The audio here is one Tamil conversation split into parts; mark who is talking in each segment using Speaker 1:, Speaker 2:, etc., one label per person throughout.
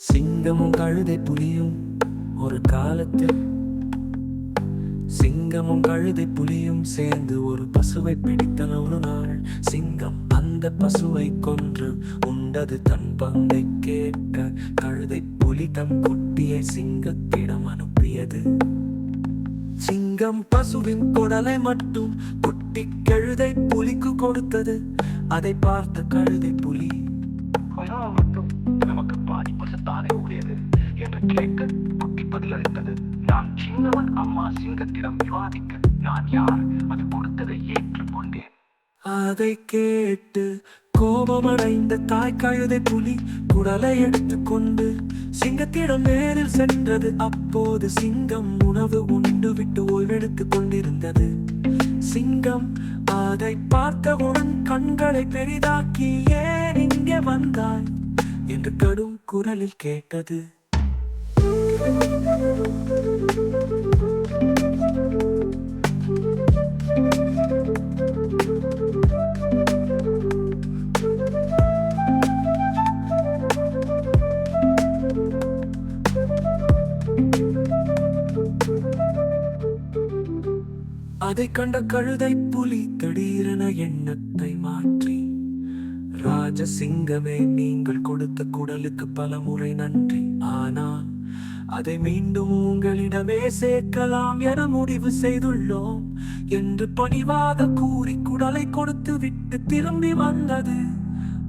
Speaker 1: சிங்கமும் கழுதை புலியும் ஒரு காலத்தில் சிங்கமும் கழுதை புலியும் சேர்ந்து ஒரு பசுவை பிடித்தன ஒரு நாள். சிங்கம் அந்த பசுவை கொன்று உண்டது தன் பங்கை கேட்க கழுதை புலி தன் குட்டியை சிங்கத்திடம் அனுப்பியது. சிங்கம் பசுவின் குடலை மட்டும் குட்டி கழுதை புலிக்கு கொடுத்தது. அதை பார்த்த கழுதை புலி
Speaker 2: நமக்கு நமக்கு பாதிப்பதுதானே உடையது என்று கேட்க குட்டி பதிலளித்தது. நான் சின்னவன் அம்மா சிங்கத்திடம் விவாதிக்க நான் யார்? அது கொடுத்ததை ஏற்றுக்கொண்டேன்.
Speaker 1: அதை கேட்டு கோபமடைந்த தாய் கழுதை புலி குடலை எடுத்துக்கொண்டு சிங்கத்திடம் நேரில் சென்றது. அப்போது சிங்கம் உணவு உண்டு விட்டு ஓய்வெடுத்துக் கொண்டிருந்தது. சிங்கம் அதை பார்த்தவுடன் கண்களை பெரிதாக்கி ஏன் இங்கே வந்தாய்? என்று கடும் குரலில் கேட்டது. அதை கண்ட கழுதை புலி திடீரென எண்ணத்தை மாற்றி ராஜசிங்கமே நீங்கள் கொடுத்த குடலுக்கு பல முறை நன்றி. ஆனால் அதை மீண்டும் உங்களிடமே சேர்க்கலாம் என முடிவு செய்துள்ளோம் என்று பணிவாக கூறி குடலை கொடுத்து விட்டு திரும்பி வந்தது.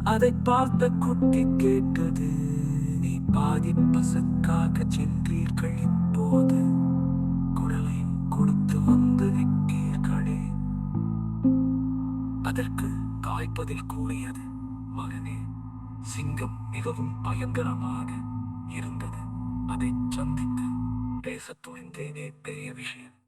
Speaker 1: அதை பார்த்த குட்டி கேட்டது நீ பாதி பசுக்காக சென்றீர்கள் இப்போது. குடலை கொடுத்து வந்து விட்டீர்களே. அதற்கு காய்ப்பதில் கூறியது மகனே சிங்கம் மிகவும் பயங்கரமாக அதை சந்தித்து பேசத் துணிந்தேனே பெரிய விஷயம்